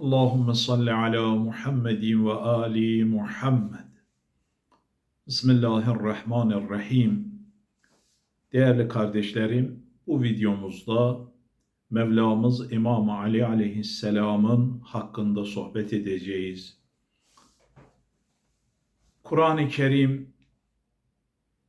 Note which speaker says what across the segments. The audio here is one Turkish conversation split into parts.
Speaker 1: Allahümme salli ala Muhammedin ve ali Muhammed. Bismillahirrahmanirrahim. Değerli kardeşlerim, bu videomuzda Mevlamız İmam Ali aleyhisselamın hakkında sohbet edeceğiz. Kur'an-ı Kerim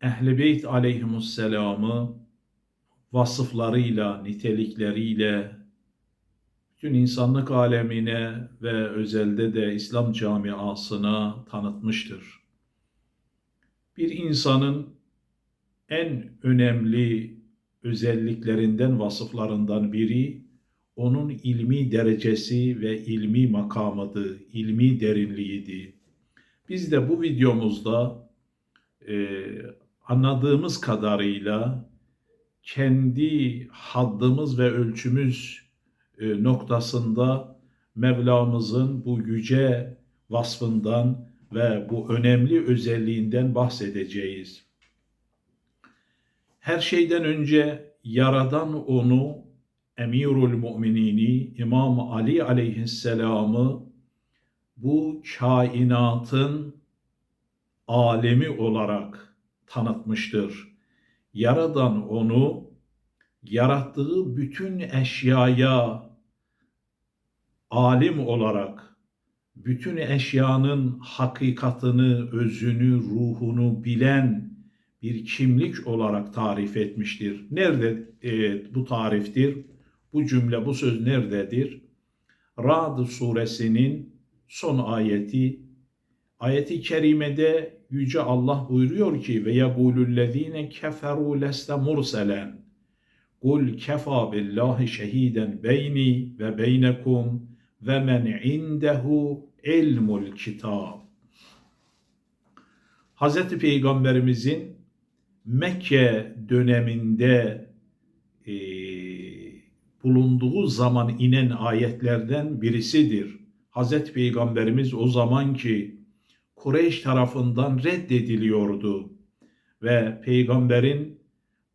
Speaker 1: Ehl-i Beyt aleyhimusselamı vasıflarıyla, nitelikleriyle bütün insanlık alemine ve özelde de İslam camiasına tanıtmıştır. Bir insanın en önemli özelliklerinden, vasıflarından biri onun ilmi derecesi ve ilmi makamıdır, ilmi derinliğiydi. Biz de bu videomuzda e, anladığımız kadarıyla kendi haddımız ve ölçümüz noktasında Mevlamızın bu yüce vasfından ve bu önemli özelliğinden bahsedeceğiz. Her şeyden önce Yaradan onu Emirul Müminini İmam Ali aleyhisselamı bu kainatın alemi olarak tanıtmıştır. Yaradan onu yarattığı bütün eşyaya alim olarak bütün eşyanın hakikatını, özünü, ruhunu bilen bir kimlik olarak tarif etmiştir. Nerede e, bu tariftir? Bu cümle, bu söz nerededir? Ra'd suresinin son ayeti ayeti kerimede yüce Allah buyuruyor ki ve yegulullezine keferu leste murselen Kul kefa billahi şehiden beyni ve beynekum ve men indehu ilmul kitab. Hazreti Peygamberimizin Mekke döneminde e, bulunduğu zaman inen ayetlerden birisidir. Hazreti Peygamberimiz o zamanki Kureyş tarafından reddediliyordu ve peygamberin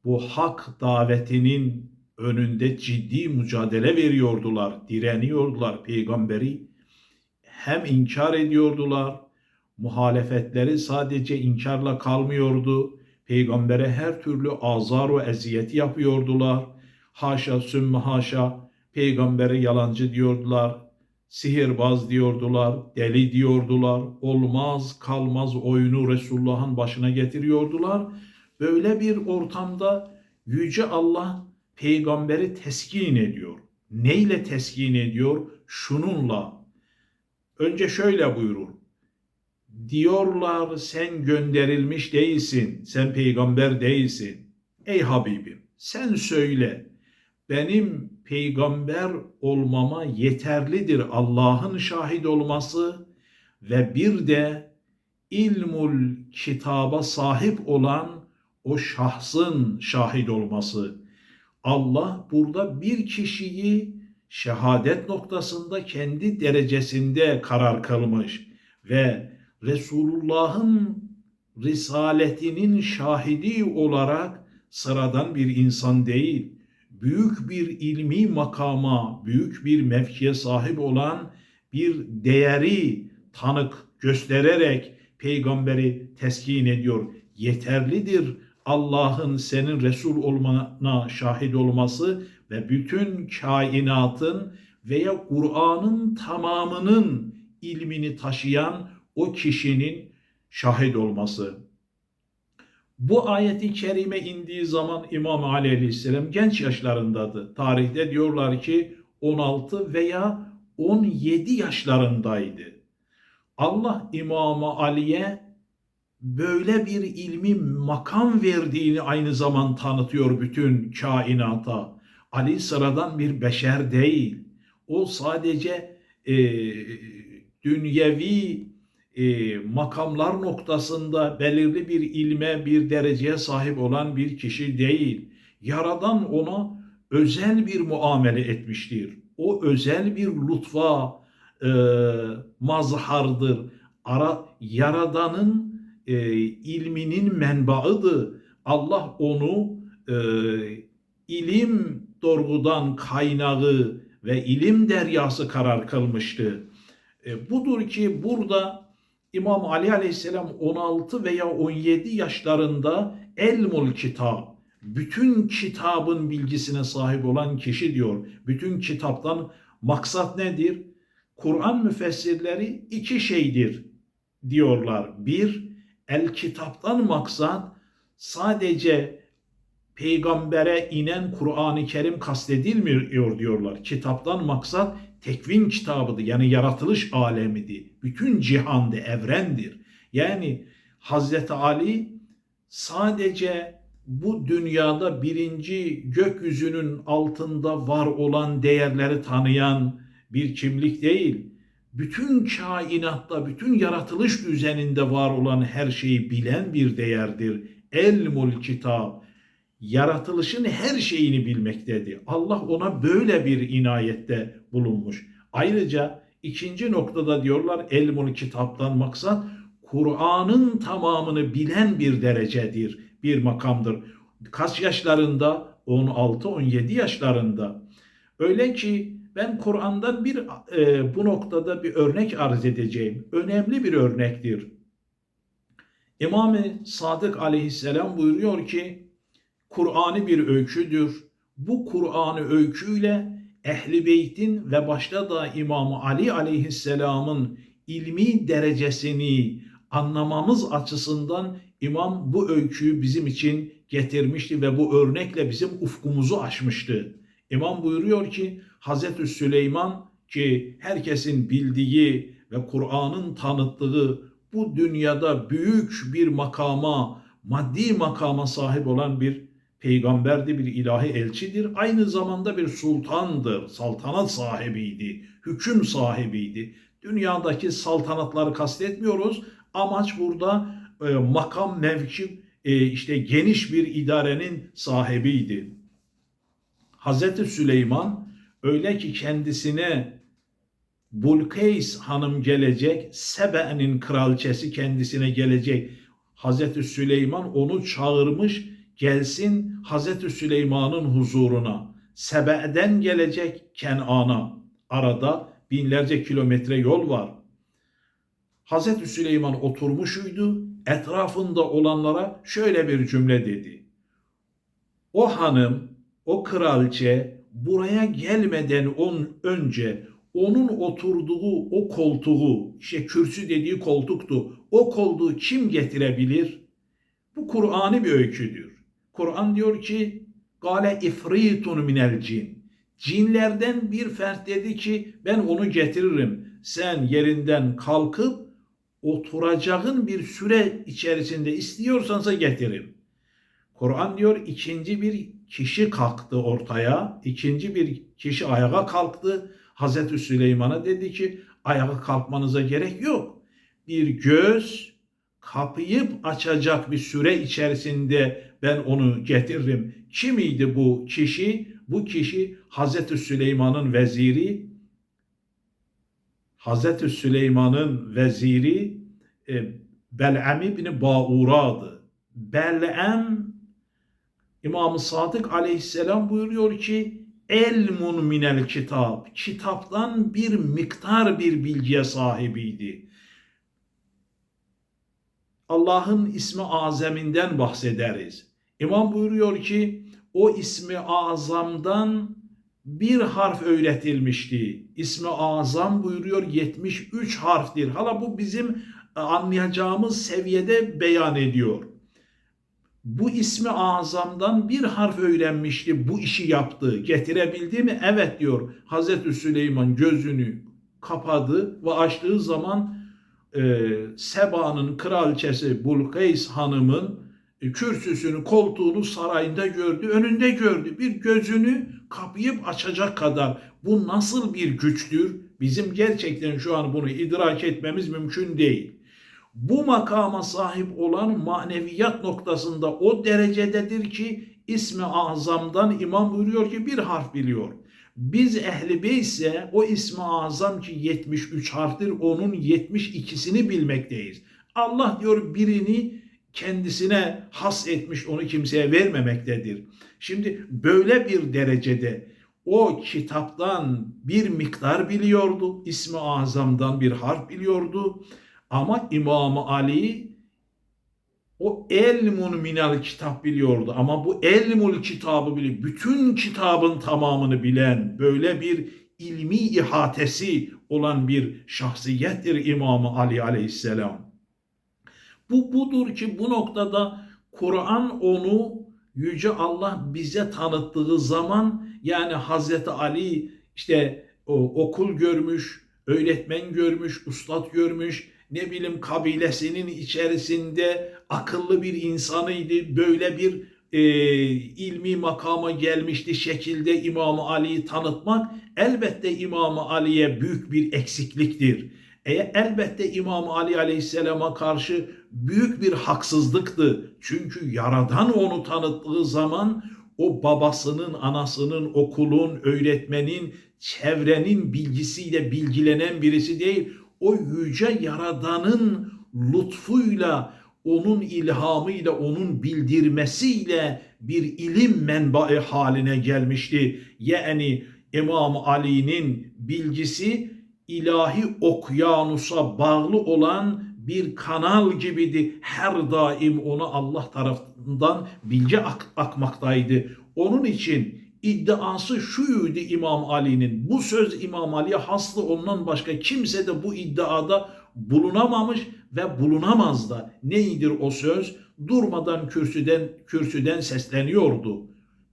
Speaker 1: bu hak davetinin önünde ciddi mücadele veriyordular, direniyordular peygamberi. Hem inkar ediyordular, muhalefetleri sadece inkarla kalmıyordu. Peygambere her türlü azar ve eziyeti yapıyordular. Haşa sümme haşa peygambere yalancı diyordular, sihirbaz diyordular, deli diyordular, olmaz kalmaz oyunu Resulullah'ın başına getiriyordular. Böyle bir ortamda Yüce Allah peygamberi teskin ediyor. Neyle teskin ediyor? Şununla. Önce şöyle buyurur. Diyorlar sen gönderilmiş değilsin, sen peygamber değilsin. Ey Habibim sen söyle. Benim peygamber olmama yeterlidir Allah'ın şahit olması ve bir de ilmul kitaba sahip olan o şahsın şahit olması. Allah burada bir kişiyi şehadet noktasında kendi derecesinde karar kılmış ve Resulullah'ın risaletinin şahidi olarak sıradan bir insan değil, büyük bir ilmi makama, büyük bir mevkiye sahip olan bir değeri tanık göstererek peygamberi teskin ediyor. Yeterlidir Allah'ın senin Resul olmana şahit olması ve bütün kainatın veya Kur'an'ın tamamının ilmini taşıyan o kişinin şahit olması. Bu ayeti kerime indiği zaman İmam Ali Aleyhisselam genç yaşlarındadı. Tarihte diyorlar ki 16 veya 17 yaşlarındaydı. Allah İmam Ali'ye böyle bir ilmi makam verdiğini aynı zaman tanıtıyor bütün kainata. Ali sıradan bir beşer değil. O sadece e, dünyevi e, makamlar noktasında belirli bir ilme, bir dereceye sahip olan bir kişi değil. Yaradan ona özel bir muamele etmiştir. O özel bir lütfa e, mazhardır. Ara, Yaradan'ın e, ilminin menbaıdır. Allah onu e, ilim doğrudan kaynağı ve ilim deryası karar kılmıştı. E, budur ki burada İmam Ali Aleyhisselam 16 veya 17 yaşlarında elmul kitap, bütün kitabın bilgisine sahip olan kişi diyor. Bütün kitaptan maksat nedir? Kur'an müfessirleri iki şeydir diyorlar. Bir, el kitaptan maksat sadece peygambere inen Kur'an-ı Kerim kastedilmiyor diyorlar. Kitaptan maksat tekvin kitabıdır. Yani yaratılış alemidir. Bütün cihanda evrendir. Yani Hazreti Ali sadece bu dünyada birinci gökyüzünün altında var olan değerleri tanıyan bir kimlik değil. Bütün kainatta, bütün yaratılış düzeninde var olan her şeyi bilen bir değerdir. Elmul kitap, yaratılışın her şeyini bilmektedir. Allah ona böyle bir inayette bulunmuş. Ayrıca ikinci noktada diyorlar elmul kitaptan maksat Kur'an'ın tamamını bilen bir derecedir, bir makamdır. Kaç yaşlarında? 16-17 yaşlarında. Öyle ki ben Kur'an'dan bir e, bu noktada bir örnek arz edeceğim. Önemli bir örnektir. İmam-ı Sadık aleyhisselam buyuruyor ki Kur'an'ı bir öyküdür. Bu Kur'an'ı öyküyle Ehli Beyt'in ve başta da İmam Ali aleyhisselamın ilmi derecesini anlamamız açısından İmam bu öyküyü bizim için getirmişti ve bu örnekle bizim ufkumuzu açmıştı. İmam buyuruyor ki Hazreti Süleyman ki herkesin bildiği ve Kur'an'ın tanıttığı bu dünyada büyük bir makama, maddi makama sahip olan bir peygamberdi, bir ilahi elçidir. Aynı zamanda bir sultandır, saltanat sahibiydi, hüküm sahibiydi. Dünyadaki saltanatları kastetmiyoruz. Amaç burada e, makam, mevki, e, işte geniş bir idarenin sahibiydi. Hazreti Süleyman öyle ki kendisine Bulkeys hanım gelecek, Sebe'nin kraliçesi kendisine gelecek. Hazreti Süleyman onu çağırmış, gelsin Hazreti Süleyman'ın huzuruna. Sebe'den gelecek Kenan'a. Arada binlerce kilometre yol var. Hazreti Süleyman oturmuşuydu. Etrafında olanlara şöyle bir cümle dedi. O hanım, o kraliçe buraya gelmeden on önce onun oturduğu o koltuğu, işte kürsü dediği koltuktu. O koltuğu kim getirebilir? Bu Kur'an'ı bir öyküdür. Kur'an diyor ki Gale ifritun minel cin. Cinlerden bir fert dedi ki ben onu getiririm. Sen yerinden kalkıp oturacağın bir süre içerisinde istiyorsansa getirin. Kur'an diyor ikinci bir kişi kalktı ortaya. ikinci bir kişi ayağa kalktı. Hazreti Süleyman'a dedi ki ayağa kalkmanıza gerek yok. Bir göz kapayıp açacak bir süre içerisinde ben onu getiririm. Kimiydi bu kişi? Bu kişi Hazreti Süleyman'ın veziri. Hazreti Süleyman'ın veziri e, Bel'am ibn Ba'ura'dı. Bel'am İmam-ı Sadık aleyhisselam buyuruyor ki elmun minel kitap. Kitaptan bir miktar bir bilgiye sahibiydi. Allah'ın ismi azaminden bahsederiz. İmam buyuruyor ki o ismi azamdan bir harf öğretilmişti. İsmi azam buyuruyor 73 harftir. Hala bu bizim anlayacağımız seviyede beyan ediyor. Bu ismi azamdan bir harf öğrenmişti, bu işi yaptı. Getirebildi mi? Evet diyor. Hazreti Süleyman gözünü kapadı ve açtığı zaman e, Seba'nın kraliçesi Bulkays hanımın e, kürsüsünü, koltuğunu sarayında gördü, önünde gördü. Bir gözünü kapayıp açacak kadar. Bu nasıl bir güçtür? Bizim gerçekten şu an bunu idrak etmemiz mümkün değil. Bu makama sahip olan maneviyat noktasında o derecededir ki ismi azamdan imam buyuruyor ki bir harf biliyor. Biz ehli bey ise o ismi azam ki 73 harftir onun 72'sini bilmekteyiz. Allah diyor birini kendisine has etmiş onu kimseye vermemektedir. Şimdi böyle bir derecede o kitaptan bir miktar biliyordu. İsmi Azam'dan bir harf biliyordu. Ama İmam Ali o elmun minel kitap biliyordu ama bu elmul kitabı bile bütün kitabın tamamını bilen böyle bir ilmi ihatesi olan bir şahsiyettir İmam Ali aleyhisselam. Bu budur ki bu noktada Kur'an onu Yüce Allah bize tanıttığı zaman yani Hazreti Ali işte o, okul görmüş, öğretmen görmüş, ustad görmüş, ne bileyim kabilesinin içerisinde akıllı bir insanıydı. Böyle bir e, ilmi makama gelmişti şekilde İmam Ali'yi tanıtmak elbette İmam Ali'ye büyük bir eksikliktir. E, elbette İmam Ali Aleyhisselam'a karşı büyük bir haksızlıktı. Çünkü Yaradan onu tanıttığı zaman o babasının, anasının, okulun, öğretmenin, çevrenin bilgisiyle bilgilenen birisi değil. O yüce Yaradan'ın lütfuyla, onun ilhamıyla, onun bildirmesiyle bir ilim menbaı haline gelmişti. Yani İmam Ali'nin bilgisi ilahi okyanusa bağlı olan bir kanal gibiydi. Her daim ona Allah tarafından bilgi ak akmaktaydı. Onun için iddiası şuydu İmam Ali'nin. Bu söz İmam Ali'ye haslı ondan başka kimse de bu iddiada bulunamamış ve bulunamaz da. Neydir o söz? Durmadan kürsüden kürsüden sesleniyordu.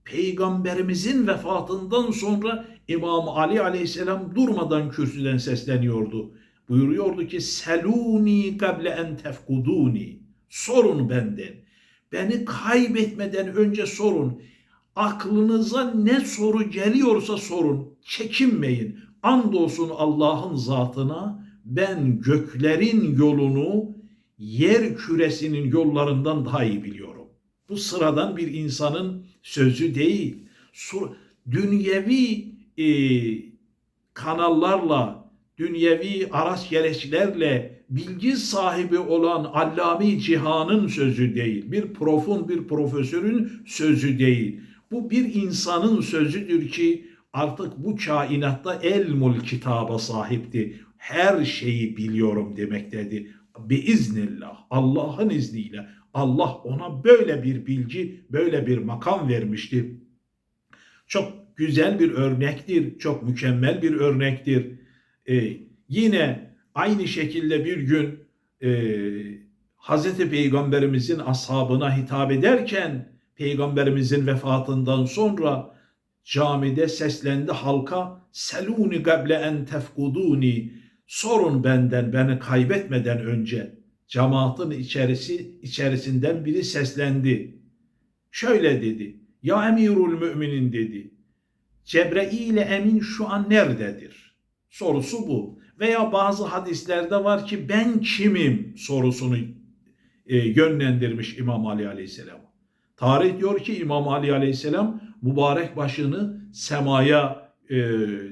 Speaker 1: Peygamberimizin vefatından sonra İmam Ali aleyhisselam durmadan kürsüden sesleniyordu. Buyuruyordu ki seluni kable en tefkuduni. Sorun benden. Beni kaybetmeden önce sorun. Aklınıza ne soru geliyorsa sorun. Çekinmeyin. Andolsun Allah'ın zatına ben göklerin yolunu yer küresinin yollarından daha iyi biliyorum. Bu sıradan bir insanın sözü değil. Dünyevi e, kanallarla, dünyevi araç gereçlerle bilgi sahibi olan allami cihanın sözü değil. Bir profun, bir profesörün sözü değil. Bu bir insanın sözüdür ki artık bu kainatta elmul kitaba sahipti. Her şeyi biliyorum demektedir. Biiznillah, Allah'ın izniyle Allah ona böyle bir bilgi, böyle bir makam vermişti. Çok güzel bir örnektir, çok mükemmel bir örnektir. Ee, yine aynı şekilde bir gün e, Hazreti Peygamberimizin ashabına hitap ederken Peygamberimizin vefatından sonra camide seslendi halka seluni gable en tefkuduni sorun benden beni kaybetmeden önce cemaatin içerisi içerisinden biri seslendi. Şöyle dedi. Ya emirul müminin dedi. Cebrail emin şu an nerededir? Sorusu bu. Veya bazı hadislerde var ki ben kimim sorusunu e, yönlendirmiş İmam Ali Aleyhisselam. Tarih diyor ki İmam Ali Aleyhisselam mübarek başını semaya e,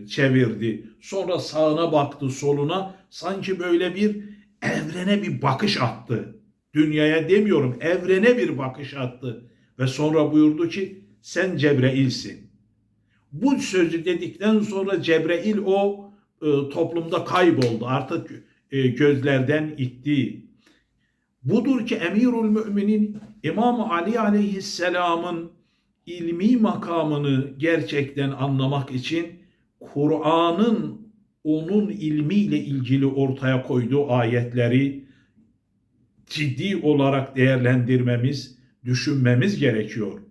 Speaker 1: çevirdi. Sonra sağına baktı, soluna sanki böyle bir evrene bir bakış attı. Dünyaya demiyorum, evrene bir bakış attı. Ve sonra buyurdu ki sen Cebrail'sin. Bu sözü dedikten sonra Cebrail o e, toplumda kayboldu. Artık e, gözlerden itti. Budur ki Emirül Müminin İmam Ali Aleyhisselam'ın ilmi makamını gerçekten anlamak için Kur'an'ın onun ilmiyle ilgili ortaya koyduğu ayetleri ciddi olarak değerlendirmemiz, düşünmemiz gerekiyor.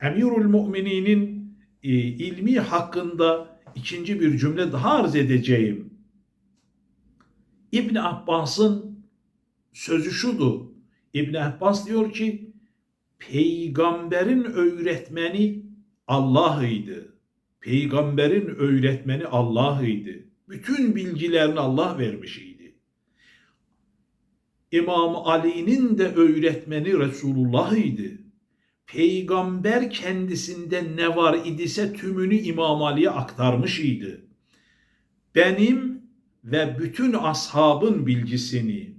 Speaker 1: Emirül Mümininin e, ilmi hakkında ikinci bir cümle daha arz edeceğim. İbn Abbas'ın sözü şudu. İbn Abbas diyor ki peygamberin öğretmeni Allah'ıydı. Peygamberin öğretmeni Allah'ıydı. Bütün bilgilerini Allah vermişiydi. İmam Ali'nin de öğretmeni Resulullah'ıydı peygamber kendisinde ne var idise tümünü İmam Ali'ye aktarmış idi. Benim ve bütün ashabın bilgisini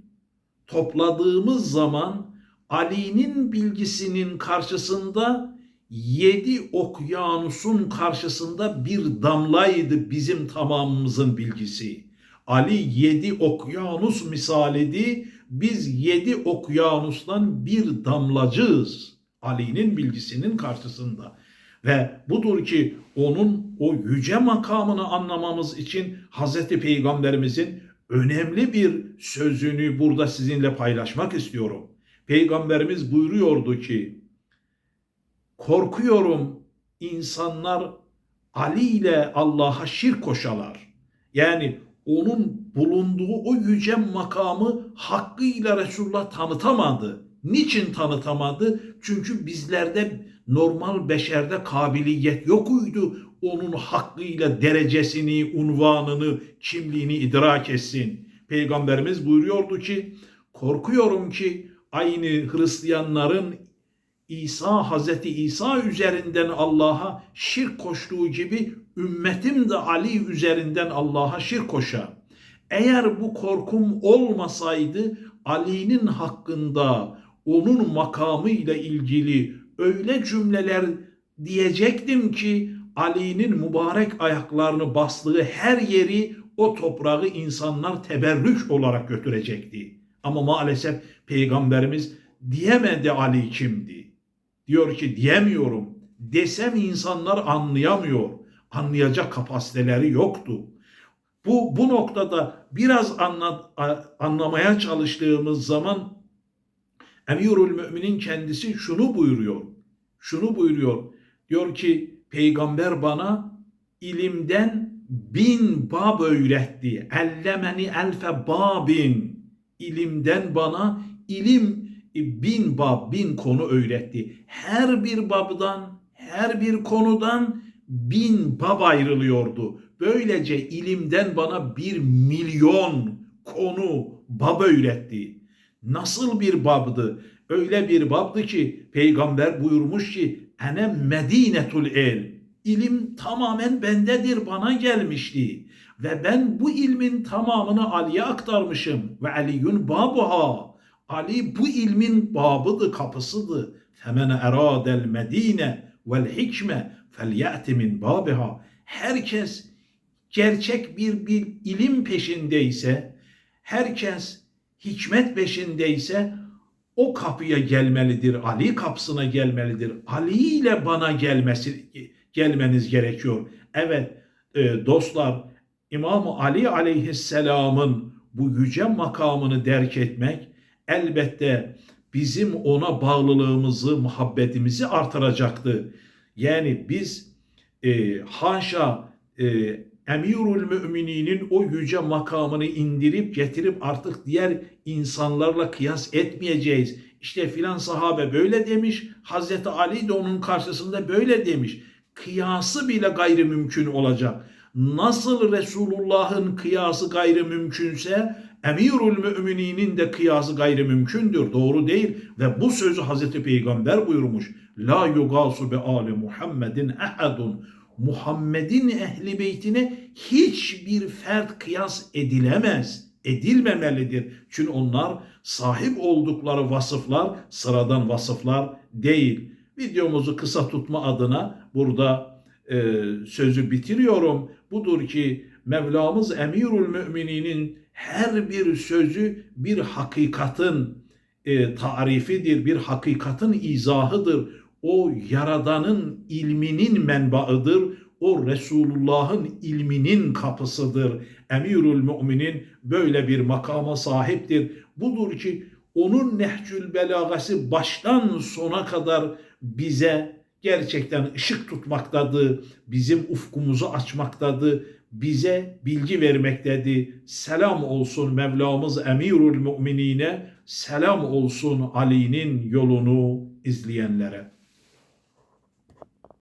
Speaker 1: topladığımız zaman Ali'nin bilgisinin karşısında yedi okyanusun karşısında bir damlaydı bizim tamamımızın bilgisi. Ali yedi okyanus misalidi, biz yedi okyanustan bir damlacığız. Ali'nin bilgisinin karşısında. Ve budur ki onun o yüce makamını anlamamız için Hazreti Peygamberimizin önemli bir sözünü burada sizinle paylaşmak istiyorum. Peygamberimiz buyuruyordu ki, korkuyorum insanlar Ali ile Allah'a şirk koşalar. Yani onun bulunduğu o yüce makamı hakkıyla Resulullah tanıtamadı. Niçin tanıtamadı? Çünkü bizlerde normal beşerde kabiliyet yokuydu. Onun hakkıyla derecesini, unvanını, kimliğini idrak etsin. Peygamberimiz buyuruyordu ki, korkuyorum ki aynı Hristiyanların İsa Hazreti İsa üzerinden Allah'a şirk koştuğu gibi ümmetim de Ali üzerinden Allah'a şirk koşar. Eğer bu korkum olmasaydı Ali'nin hakkında onun makamı ile ilgili öyle cümleler diyecektim ki Ali'nin mübarek ayaklarını bastığı her yeri o toprağı insanlar teberrük olarak götürecekti. Ama maalesef peygamberimiz diyemedi Ali kimdi. Diyor ki diyemiyorum. Desem insanlar anlayamıyor. Anlayacak kapasiteleri yoktu. Bu, bu noktada biraz anla, anlamaya çalıştığımız zaman Emirül Müminin kendisi şunu buyuruyor. Şunu buyuruyor. Diyor ki peygamber bana ilimden bin bab öğretti. Ellemeni elfe babin. İlimden bana ilim bin bab, bin konu öğretti. Her bir babdan, her bir konudan bin bab ayrılıyordu. Böylece ilimden bana bir milyon konu bab öğretti. Nasıl bir babdı? Öyle bir babdı ki peygamber buyurmuş ki ene medinetul el. İlim tamamen bendedir bana gelmişti. Ve ben bu ilmin tamamını Ali'ye aktarmışım. Ve Aliyun babuha. Ali bu ilmin babıdı, kapısıdı. Femene eradel medine vel hikme felyati min babiha. Herkes gerçek bir, bir ilim peşindeyse, herkes hikmet peşindeyse o kapıya gelmelidir. Ali kapısına gelmelidir. Ali ile bana gelmesi gelmeniz gerekiyor. Evet e, dostlar İmam Ali aleyhisselamın bu yüce makamını derk etmek elbette bizim ona bağlılığımızı, muhabbetimizi artıracaktı. Yani biz e, haşa e, Emirül Mümininin o yüce makamını indirip getirip artık diğer insanlarla kıyas etmeyeceğiz. İşte filan sahabe böyle demiş, Hazreti Ali de onun karşısında böyle demiş. Kıyası bile gayrimümkün olacak. Nasıl Resulullah'ın kıyası gayrimümkünse Emirül Mümininin de kıyası gayrimümkündür. Doğru değil. Ve bu sözü Hazreti Peygamber buyurmuş. La yugasu be ali Muhammedin ehadun. Muhammed'in ehli beytine hiçbir fert kıyas edilemez, edilmemelidir. Çünkü onlar sahip oldukları vasıflar sıradan vasıflar değil. Videomuzu kısa tutma adına burada e, sözü bitiriyorum. Budur ki Mevlamız Emirül Mümininin her bir sözü bir hakikatin e, tarifidir, bir hakikatin izahıdır o Yaradan'ın ilminin menbaıdır. O Resulullah'ın ilminin kapısıdır. Emirül Müminin böyle bir makama sahiptir. Budur ki onun nehcül belagası baştan sona kadar bize gerçekten ışık tutmaktadır. Bizim ufkumuzu açmaktadır. Bize bilgi vermektedir. Selam olsun Mevlamız Emirül Müminine. Selam olsun Ali'nin yolunu izleyenlere.